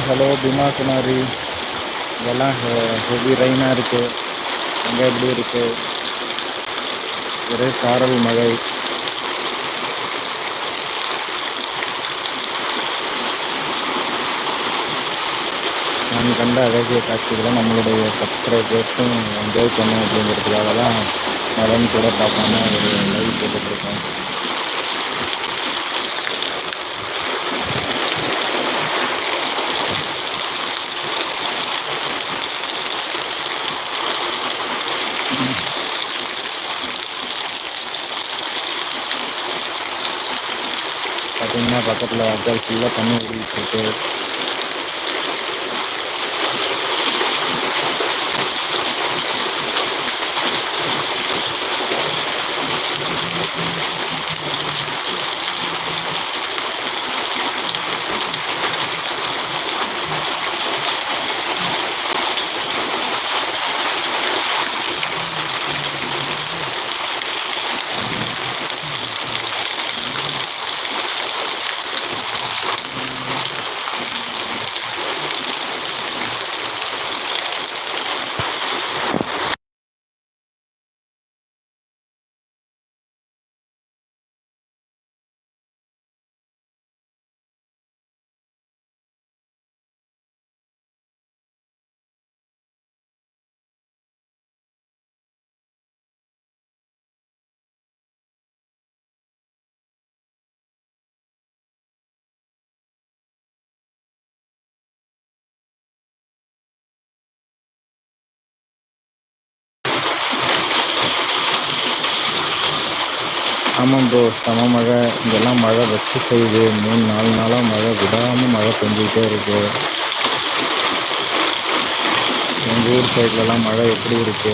Hello பிமா குமாரி இதெல்லாம் heavy ரெயினாக இருக்குது அங்கே எப்படி இருக்குது ஒரே சாரல் மழை. நான் கண்ட அழகிய காட்சிகளை நம்மளுடைய சப்ஸ்கிரைபர்ஸும் என்ஜாய் பண்ணும் அப்படிங்கிறதுக்காக தான் மழைன்னு கூட பார்க்காம ஒரு லைவ் போட்டுட்ருக்கோம் பக்கத்தில் வாய்க்கால் ஃபுல்லாக தண்ணி ஓடிட்டு இருக்கு ஆமாம் ப்ரோ செம மழை. இங்கெல்லாம் மழை வச்சு செய்யுது. மூணு நாலு நாளாக மழை. விடாமல் மழை பெஞ்சிக்கிட்டே இருக்குது எங்கள் ஊர் சைட்லலாம் மழை எப்படி இருக்கு?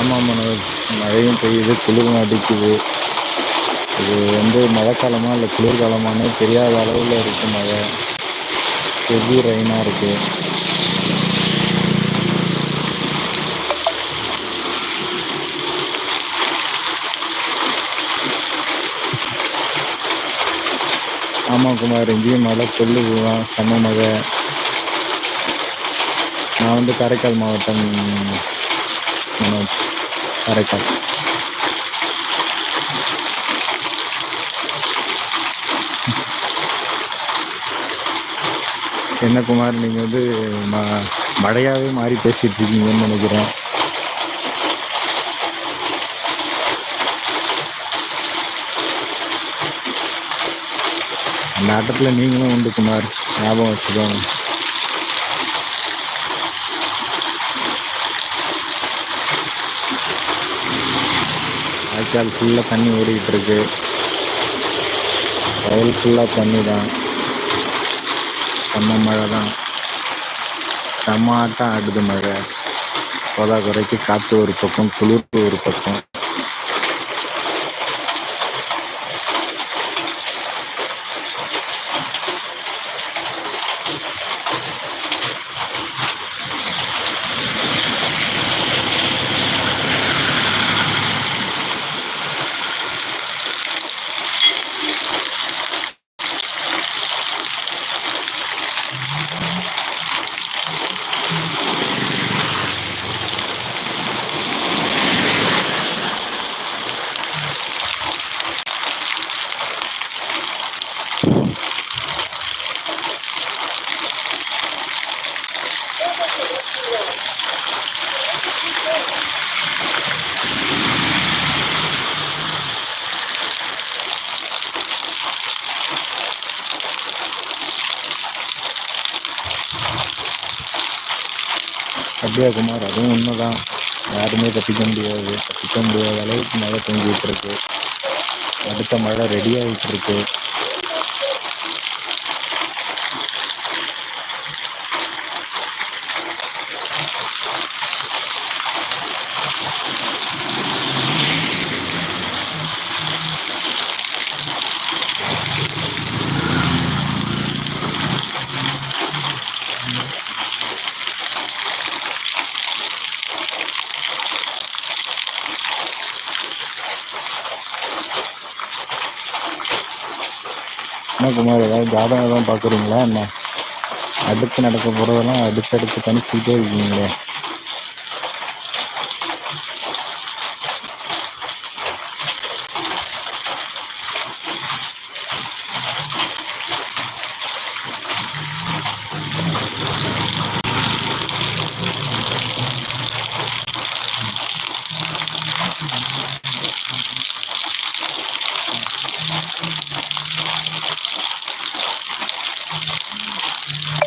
ஆமாம் மனோஜ் மழையும் பெய்யுது குளிரும் அடிக்குது. இது வந்து மழைக்காலமா இல்லை குளிர்காலமானே தெரியாத அளவில் இருக்குது மழை. ஹெவி ரெயினாக இருக்குது ஆமாம் குமார் இங்கேயும் மழை கொல்லுது தான் செம்ம மழை. நான் வந்து காரைக்கால் மாவட்டம் மனோஜ் காரைக்கால். என்ன குமார் நீங்கள் வந்து ம மழையாகவே மாறி பேசிட்டு இருக்கீங்கன்னு நினைக்கிறேன். அந்த ஆட்டத்தில் நீங்களும் உண்டு குமார். ஞாபகம் வச்சுக்கோங்க. வாய்க்கால் ஃபுல்லாக தண்ணி ஓடிக்கிட்டு இருக்கு. வயல் ஃபுல்லாக தண்ணி தான் செம்ம மழை தான் செம்ம ஆட்டம் ஆடுது மழை. போதா குறைக்கு காற்று ஒரு பக்கம் குளிர்ப்பு ஒரு பக்கம். அப்படியா அதுவும் உண்மை தான் யாருமே தப்பிக்க முடியாது. தப்பிக்க முடியாத அளவுக்கு மழை பெஞ்சிட்டு இருக்கு. அடுத்த மழை ரெடி இருக்கு. என்ன குமார் ஏதாவது ஜாதகம் தான் பார்க்குறீங்களா என்ன? அடுத்து நடக்க போகிறதெல்லாம் அடுத்தடுத்து கணிச்சுக்கிட்டே இருக்கீங்களே. うん。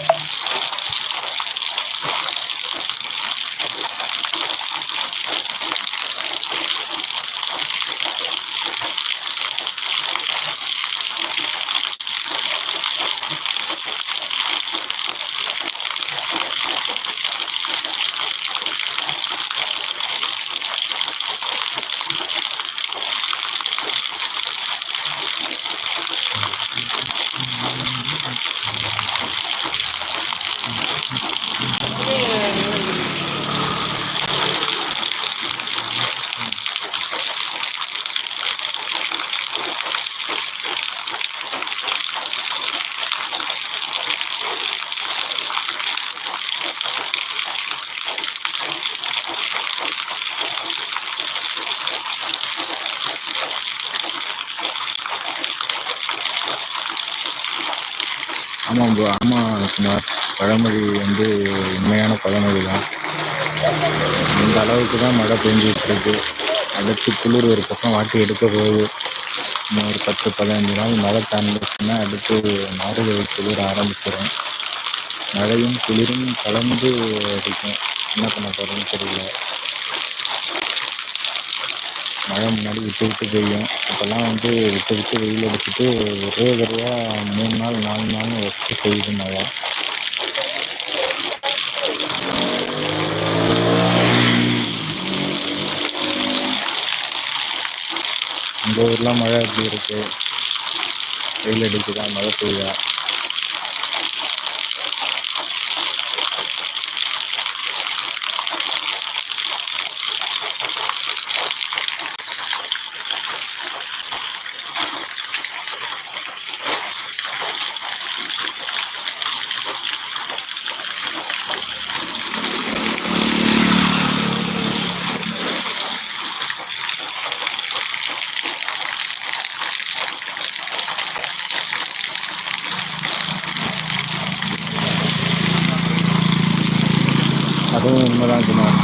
ஆமாம் ப்ரோ ஆமாம் குமார். பழமொழி வந்து உண்மையான பழமொழி தான். இந்த அளவுக்கு தான் மழை பெஞ்சிட்டு இருக்கு. அடுத்து குளிர் ஒரு பக்கம் வாட்டி எடுக்க போகுது. இன்னும் ஒரு பத்து பதினஞ்சு நாள் மழை தாண்டிச்சுன்னா அடுத்து மாறுதல் குளிர் ஆரம்பிச்சிடும் மழையும் குளிரும் கலந்து அடிக்கும். என்ன பண்ண போகிறோன்னு தெரியல. மழை முன்னாடி விட்டு விட்டு பெய்யும். இப்போல்லாம் வந்து விட்டு விட்டு வெயில் அடிச்சுட்டு ஒரே தடவையாக மூணு நாள் நாலு நாள் வச்சு பெய்யுது மழை உங்கள் ஊர்லாம் மழை எப்படி இருக்கு? வெயில் அடிக்குதா? மழை பெய்யுதா? அதுவும் உண்மைதான் குமார்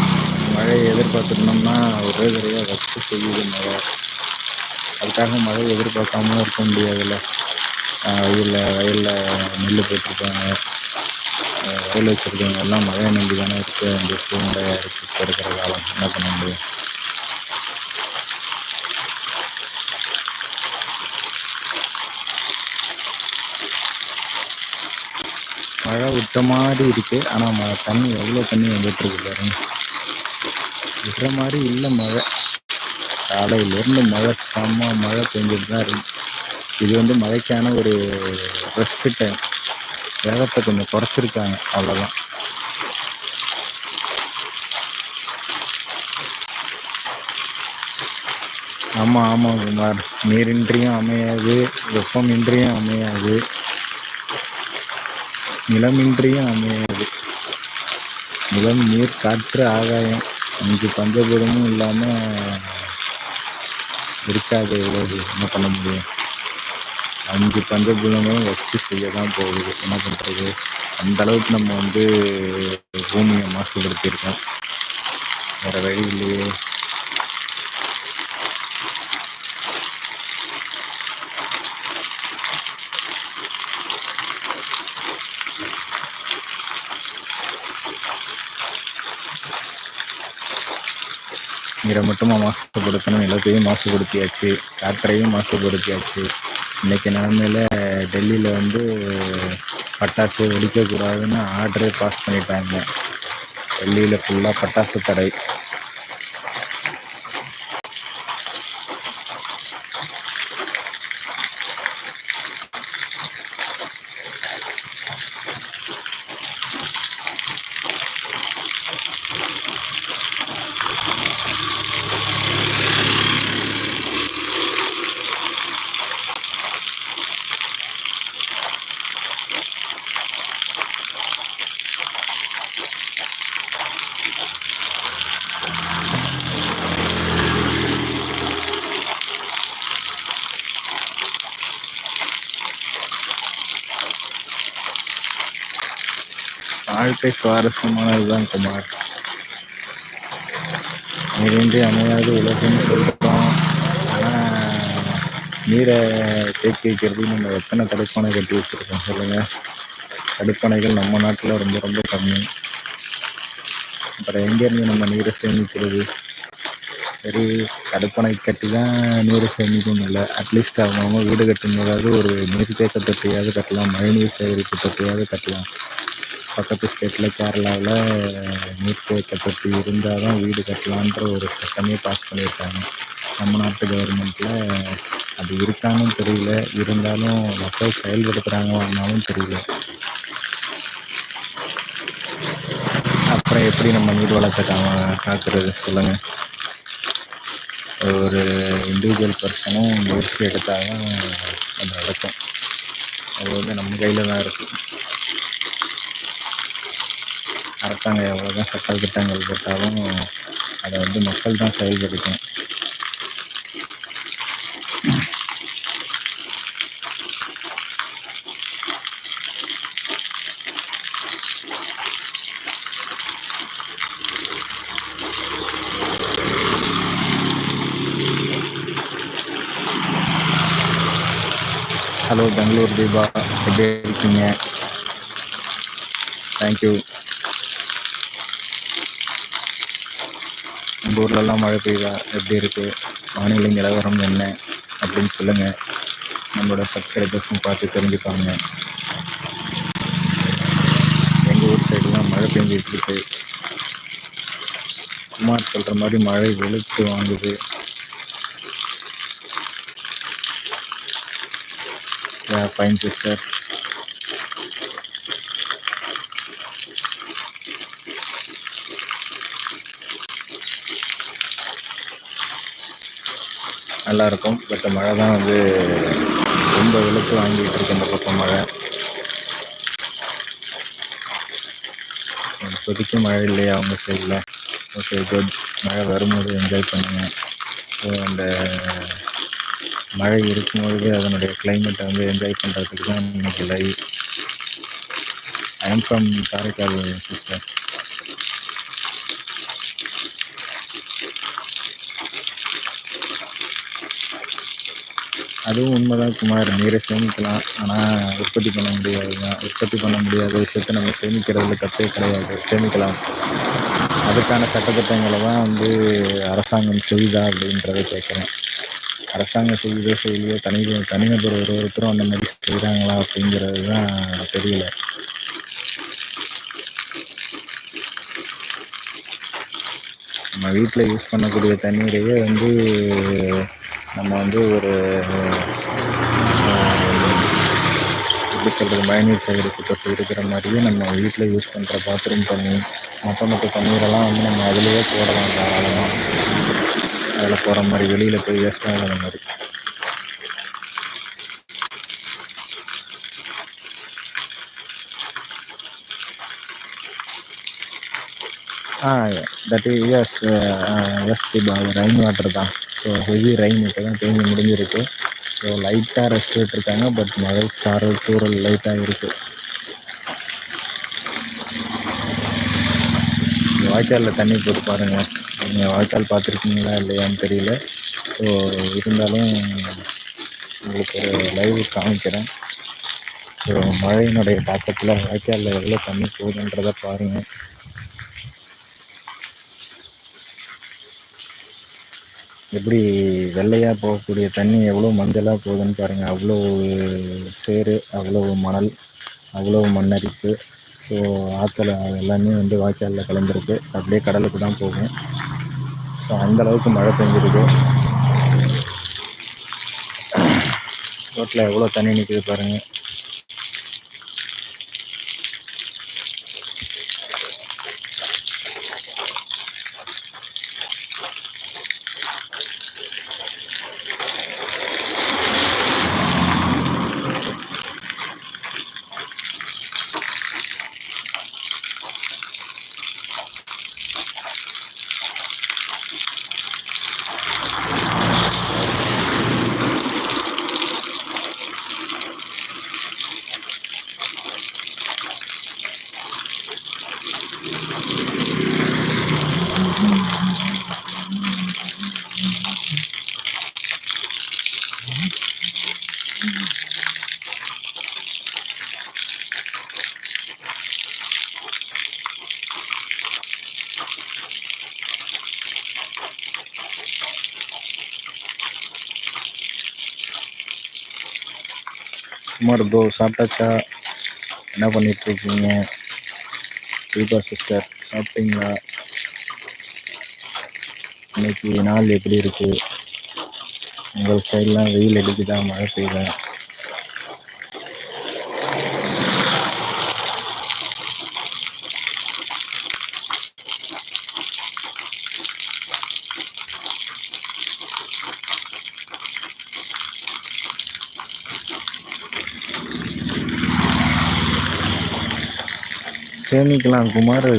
மழையை எதிர்பார்த்துருந்தோம்னா ஒரே தடவையாக வச்சு பெய்யுது மழை. அதுக்காக மழையை எதிர்பார்க்காமலும் இருக்க முடியாதுல்ல. வயலில் வயலில் நெல் போட்டிருக்காங்க வயல் வச்சுருக்கவங்க எல்லாம் மழையை நம்பி தானே இருக்க வேண்டிய சூழ்நிலையாக இருக்குது இப்போ இருக்கிற காலம். என்ன பண்ண முடியும்? மழை விட்ட மாதிரி இருக்கு. ஆனால் மழை தண்ணி எவ்வளோ தண்ணி வந்துட்டு இருக்கு பாருங்க. விடுற மாதிரி இல்லை மழை. காலையிலேருந்து மழை செம்ம மழை பெஞ்சிட்டு தான் இருக்கு. இது வந்து மழைக்கான ஒரு ரெஸ்ட் டைம் வேகத்தை கொஞ்சம் குறைச்சிருக்காங்க. அவ்வளோதான் ஆமாம் ஆமாம் குமார். நீரின்றியும் அமையாது வெப்பமின்றியும் அமையாது. நிலமின்றியும் அமையாது. நிலம் நீர் காற்று ஆகாயம் அஞ்சு பஞ்சபூதமும் இல்லாமல் இருக்காது உலகு என்ன பண்ண முடியும்? அஞ்சு பஞ்சபூதமும் வச்சு செய்ய தான் போகுது. என்ன பண்ணுறது அந்த அளவுக்கு நம்ம வந்து பூமியை மாசுபடுத்தியிருக்கோம். வேறு வழி இல்லையே. நீரை மட்டுமா மாசுபடுத்தணும். எல்லாத்தையும் மாசுபடுத்தியாச்சு. காற்றையும் மாசுபடுத்தியாச்சு. இன்னைக்கு நிலமையில டெல்லியில் வந்து பட்டாசு வெடிக்கக்கூடாதுன்னு ஆர்டரே பாஸ் பண்ணிட்டாங்க. டெல்லியில் ஃபுல்லாக பட்டாசு தடை. வாழ்க்கை சுவாரஸ்யமானதுதான் குமார். நீரின்றி அமையாது உலகம்னு சொல்கிறோம் ஆனால் நீரை தேக்கி வைக்கிறது நம்ம எத்தனை தடுப்பணை கட்டி வச்சுருக்கோம் சொல்லுங்கள் தடுப்பணைகள் நம்ம நாட்டில் ரொம்ப ரொம்ப கம்மி. அப்புறம் எங்கேருந்து நம்ம நீரை சேமிக்கிறது? சரி தடுப்பணை கட்டி தான் நீரை சேமிக்கணும் இல்லை அட்லீஸ்ட் அவங்கவுங்க வீடு கட்டும்போதாவது ஒரு நீர்த்தேக்க தொட்டியாவது கட்டலாம். மழைநீர் சேகரிப்பு தொட்டியாவது கட்டலாம். பக்கத்து ஸ்டேட்டில் கேரளாவில் நீர்த்தேக்க தொட்டி இருந்தால் தான் வீடு கட்டலான்ற ஒரு சட்டமே பாஸ் பண்ணியிருக்காங்க. நம்ம நாட்டு கவர்மெண்ட்டில் அது இருக்கான்னு தெரியல. இருந்தாலும் மக்கள் செயல்படுத்துகிறாங்கன்னாலும் தெரியல. அப்புறம் எப்படி நம்ம நீர் வளத்தை கா காக்கிறது சொல்லுங்கள் ஒரு இண்டிவிஜுவல் பர்சனும் முயற்சி எடுத்தால் தான் அது நடக்கும். அது வந்து நம்ம கையில் தான் இருக்குது அரசாங்கம் எவ்வளோ தான் சட்ட திட்டங்கள் போட்டாலும் அதை வந்து மக்கள் தான் செயல்படுத்தும் ஹலோ பெங்களூர் தீபா. எப்படி இருக்கீங்க? தேங்க்யூ உங்கள் ஊர்லலாம் மழை பெய்யுதா எப்படி இருக்குது வானிலை நிலவரம் என்ன? அப்படின்னு சொல்லுங்கள் நம்மளோட சப்ஸ்கிரைபர்ஸும் பார்த்து தெரிஞ்சுப்பாங்க. எங்கள் ஊர் சைடுலாம் மழை பெஞ்சிட்டு இருக்கு. குமார் சொல்கிற மாதிரி மழை வெளுத்து வாங்குது. ஃபைன் சிஸ்டர் நல்லா இருக்கும் பட் மழை தான் வந்து ரொம்ப வெளுத்து வாங்கிட்டு இருக்கு இந்த பக்கம் மழை. இப்போதைக்கு மழை இல்லையா? அவங்க சைடில் ஓகே குட் மழை வரும்போது என்ஜாய் பண்ணுங்க. ஸோ அந்த மழை இருக்கும்பொழுது அதனுடைய கிளைமேட்டை வந்து என்ஜாய் பண்ணுறதுக்கு தான் இன்னைக்கு live I am from Karaikal sister அதுவும் உண்மைதான் குமார் நீரை சேமிக்கலாம். ஆனால் உற்பத்தி பண்ண முடியாது தான் உற்பத்தி பண்ண முடியாத விஷயத்த நம்ம சேமிக்கிறதுல தப்பே கிடையாது. சேமிக்கலாம். அதுக்கான சட்டத்திட்டங்களை தான் வந்து அரசாங்கம் செய்தா அப்படின்றத கேட்குறேன். அரசாங்கம் செய்யுதோ செய்யலையோ தனி தனிநபர் ஒரு ஒருத்தரும் அந்த மாதிரி செய்கிறாங்களா அப்படிங்கிறது தான் தெரியல. நம்ம வீட்டில் யூஸ் பண்ணக்கூடிய தண்ணீரையே வந்து நம்ம வந்து ஒரு எப்படி சொல்கிறது மழைநீர் சேகரிப்பு தொட்டு இருக்கிற மாதிரியே நம்ம வீட்டில் யூஸ் பண்ணுற பாத்ரூம் தண்ணி மொத்த மொத்த தண்ணீரெல்லாம் வந்து நம்ம அதிலேயே போடலாம் தாராளமாக வேலை போகிற மாதிரி வெளியில் போய் வேஸ்ட் ஆகாத மாதிரி. ஆ that yes yes Deepa rain water தான். ஸோ ஹெவி ரெயின் இப்போ தான் தேங்கி முடிஞ்சிருக்கு. ஸோ லைட்டாக ரெஸ்ட் விட்டுருக்காங்க பட் மழை சாரல் தூரல் லைட்டாக இருக்குது வாய்க்காலில் தண்ணி போட்டு பாருங்கள் நீங்கள் வாய்க்கால் பார்த்துருக்கீங்களா இல்லையான்னு தெரியல. ஸோ இருந்தாலும் உங்களுக்கு ஒரு லைவ் காமிக்கிறேன். ஸோ மழையினுடைய தாக்கத்தில் வாய்க்காலில் எவ்வளோ தண்ணி போகுதுன்றதை பாருங்கள் எப்படி வெள்ளையாக போகக்கூடிய தண்ணி எவ்வளோ மஞ்சளாக போகுதுன்னு பாருங்கள் அவ்வளோ சேறு அவ்வளோ மணல் அவ்வளோ மண்ணரிப்பு. ஸோ ஆற்றுல எல்லாமே வந்து வாய்க்காலில் கலந்துருக்கு. அப்படியே கடலுக்கு தான் போகும். ஸோ அந்தளவுக்கு மழை பெஞ்சிருக்கு. ரோட்டில் எவ்வளோ தண்ணி நிற்குது பாருங்கள் குமார் ப்ரோ சாப்பிட்டாச்சா? என்ன பண்ணிட்டு இருக்கீங்க தீபா சிஸ்டர் சாப்பிட்டீங்களா? இன்னைக்கு நாள் எப்படி இருக்கு? உங்கள் சைட்லாம் வெயில் அடிக்குதா? மழை பெய்யுதா? சேமிக்கலாம் குமார்.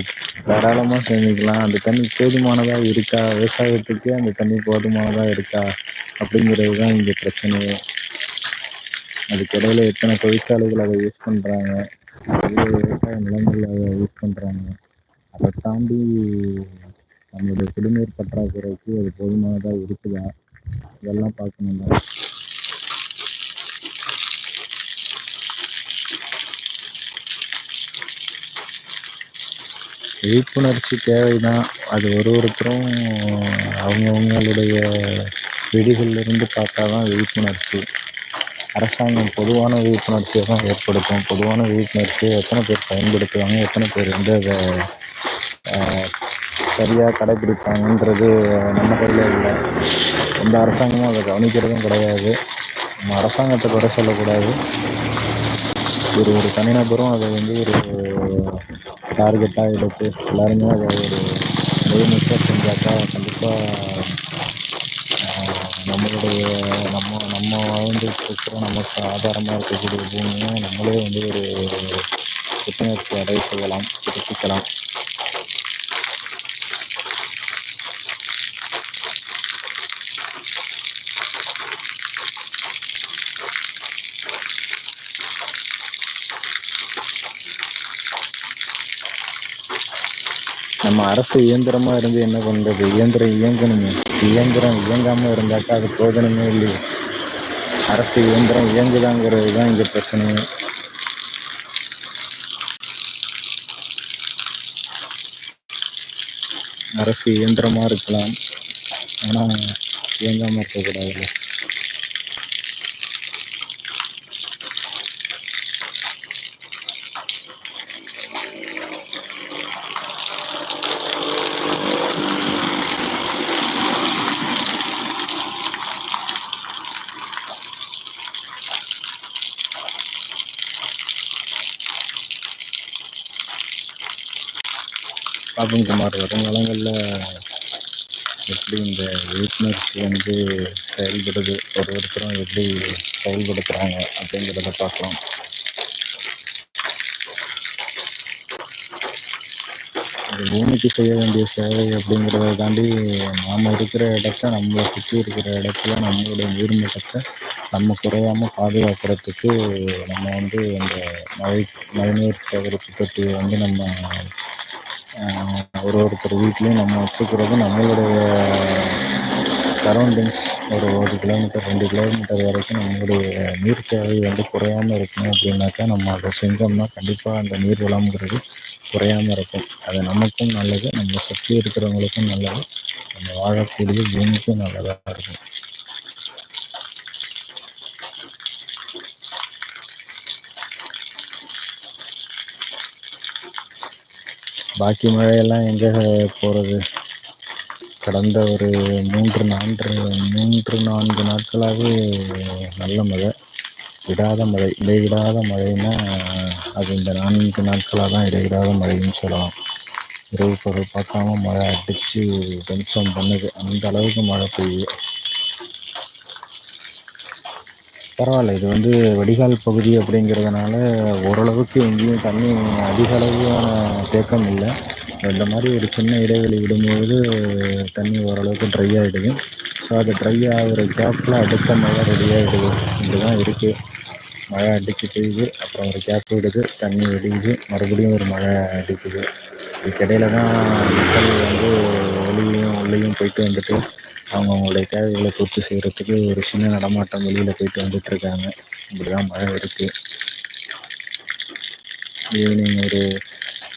தாராளமாக சேமிக்கலாம். அந்த தண்ணி போதுமானதாக இருக்கா? விவசாயத்துக்கு அந்த தண்ணி போதுமானதாக இருக்கா? அப்படிங்கிறது தான் இங்கே பிரச்சனையே அதுக்கு எத்தனை தொழிற்சாலைகள் அதை யூஸ் பண்ணுறாங்க எவ்வளோ விவசாய நிலங்கள் அதை யூஸ் பண்ணுறாங்க அதை தாண்டி நம்மளுடைய குடிநீர் பற்றாக்குறைக்கு அது போதுமானதாக இருக்குதா? இதெல்லாம் பார்க்கணும் தான் விழிப்புணர்ச்சி தேவைதான் அது ஒரு ஒருத்தரும் அவங்கவுங்களுடைய விதிகளிலிருந்து பார்த்தா தான் விழிப்புணர்ச்சி. அரசாங்கம் பொதுவான விழிப்புணர்ச்சியை தான் ஏற்படுத்தும். பொதுவான விழிப்புணர்ச்சியை எத்தனை பேர் பயன்படுத்துவாங்க? எத்தனை பேர் வந்து அதை சரியாக கடைப்பிடிப்பாங்கன்றது நம்ம கையில் இல்லை. எந்த அரசாங்கமும் அதை கவனிக்கிறதும் கிடையாது. நம்ம அரசாங்கத்தை குறை சொல்லக்கூடாது. ஒரு ஒரு தனிநபரும் அதை வந்து ஒரு டார்கெட்டாக எடுத்து எல்லாருமே அதை ஒரு முழுமையாக செஞ்சாக்கா கண்டிப்பாக நம்மளுடைய நம்ம நம்ம வாழ்ந்துட்டு இருக்கிற நமக்கு ஆதாரமாக இருக்கக்கூடிய பூமியை நம்மளே வந்து ஒரு புத்துணர்ச்சி அடைய செய்யலாம் புதுப்பிக்கலாம். நம்ம அரசு இயந்திரமாக இருந்து என்ன பண்ணுறது இயந்திரம் இயங்கணுமே. இயந்திரம் இயங்காமல் இருந்தாக்கா அது போதணுமே இல்லையே. அரசு இயந்திரம் இயங்குதாங்கிறது தான் இங்கே பிரச்சனையே. அரசு இயந்திரமாக இருக்கலாம். ஆனால் இயங்காமல் இருக்கக்கூடாதுல்ல பாப்பன் குமார் வருங்காலங்களில் எப்படி இந்த விழிப்புணர்ச்சி வந்து செயல்படுது ஒரு ஒருத்தரும் எப்படி செயல்படுத்துகிறாங்க அப்படிங்கிறத பார்க்கலாம். பூமிக்கு செய்ய வேண்டிய சேவை அப்படிங்கிறத தாண்டி நாம் இருக்கிற இடத்த நம்மளை சுற்றி இருக்கிற இடத்துல நம்மளுடைய நீர்மட்டத்தை நம்ம குறையாமல் பாதுகாக்கிறதுக்கு நம்ம வந்து இந்த மழை மழைநீர் சேகரிப்பு தொட்டியை வந்து நம்ம ஒரு ஒருத்தர் வீட்லேயும் நம்ம வச்சுக்கிறது நம்மளுடைய சரௌண்டிங்ஸ் ஒரு ஒரு கிலோமீட்டர் ரெண்டு கிலோமீட்டர் வரைக்கும் நம்மளுடைய நீர் தேவை வந்து குறையாமல் இருக்கணும் அப்படின்னாக்கா நம்ம அதை செஞ்சோம்னா கண்டிப்பாக அந்த நீர் வளம்ங்கிறது குறையாமல் இருக்கும். அது நமக்கும் நல்லது நம்ம சுற்றி இருக்கிறவங்களுக்கும் நல்லது. நம்ம வாழக்கூடிய பூமிக்கும் நல்லதாக இருக்கும். பாக்கி மழையெல்லாம் எங்கே போகிறது கடந்த ஒரு மூன்று நான்கு மூன்று நான்கு நாட்களாகவே நல்ல மழை. விடாத மழை இடைவிடாத மழைன்னா அது இந்த நான்கு நாட்களாக தான் இடைவிடாத மழைன்னு சொல்லலாம். இரவு பொருள் பார்க்காம மழை அடித்து டென்ஷன் பண்ணுது. அந்த அளவுக்கு மழை பெய்யுது. பரவாயில்ல இது வந்து வடிகால் பகுதி அப்படிங்கிறதுனால ஓரளவுக்கு எங்கேயும் தண்ணி அதிக அளவான தேக்கம் இல்லை. இந்த மாதிரி ஒரு சின்ன இடைவெளி விடும்போது தண்ணி ஓரளவுக்கு ட்ரை ஆகிடுது ஸோ அது ட்ரை ஆகிற கேப்பில் அடுத்த மழை ரெடி ஆகிடுது இப்படி தான் இருக்குது மழை அடிச்சு பெய்யுது அப்புறம் ஒரு கேப் விடுது. தண்ணி வெடியுது மறுபடியும் ஒரு மழை அடிக்குது. இதுக்கிடையில தான் மக்கள் வந்து வெளியும் உள்ளேயும் போயிட்டு வந்துட்டு அவங்கவுங்களுடைய தேவைகளை பூர்த்தி செய்கிறதுக்கு ஒரு சின்ன நடமாட்டம் வெளியில் போயிட்டு வந்துட்டு இருக்காங்க இப்படி தான் மழை இருக்குது ஈவினிங் ஒரு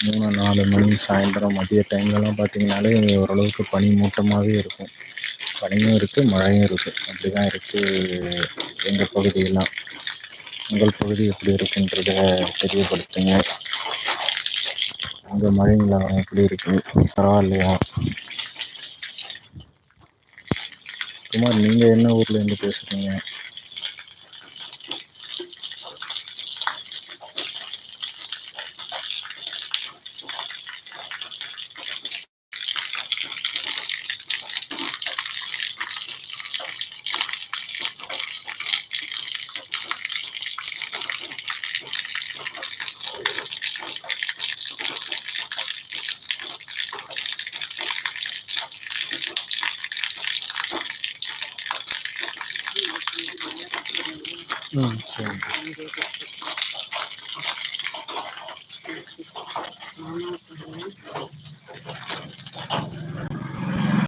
மூணு நாலு மணி சாயந்தரம் மதிய டைம்லலாம் பார்த்தீங்கனாலே ஓரளவுக்கு பனி மூட்டமாகவே இருக்கும். பனியும் இருக்குது மழையும் இருக்குது அப்படி தான் இருக்குது எங்கள் பகுதியெல்லாம். உங்கள் பகுதி எப்படி இருக்குன்றத தெரியப்படுத்துங்க. மழை மழைங்களா எப்படி இருக்குது பரவாயில்லையா? குமார் நீங்கள் என்ன ஊர்ல இருந்து பேசுகிறீங்க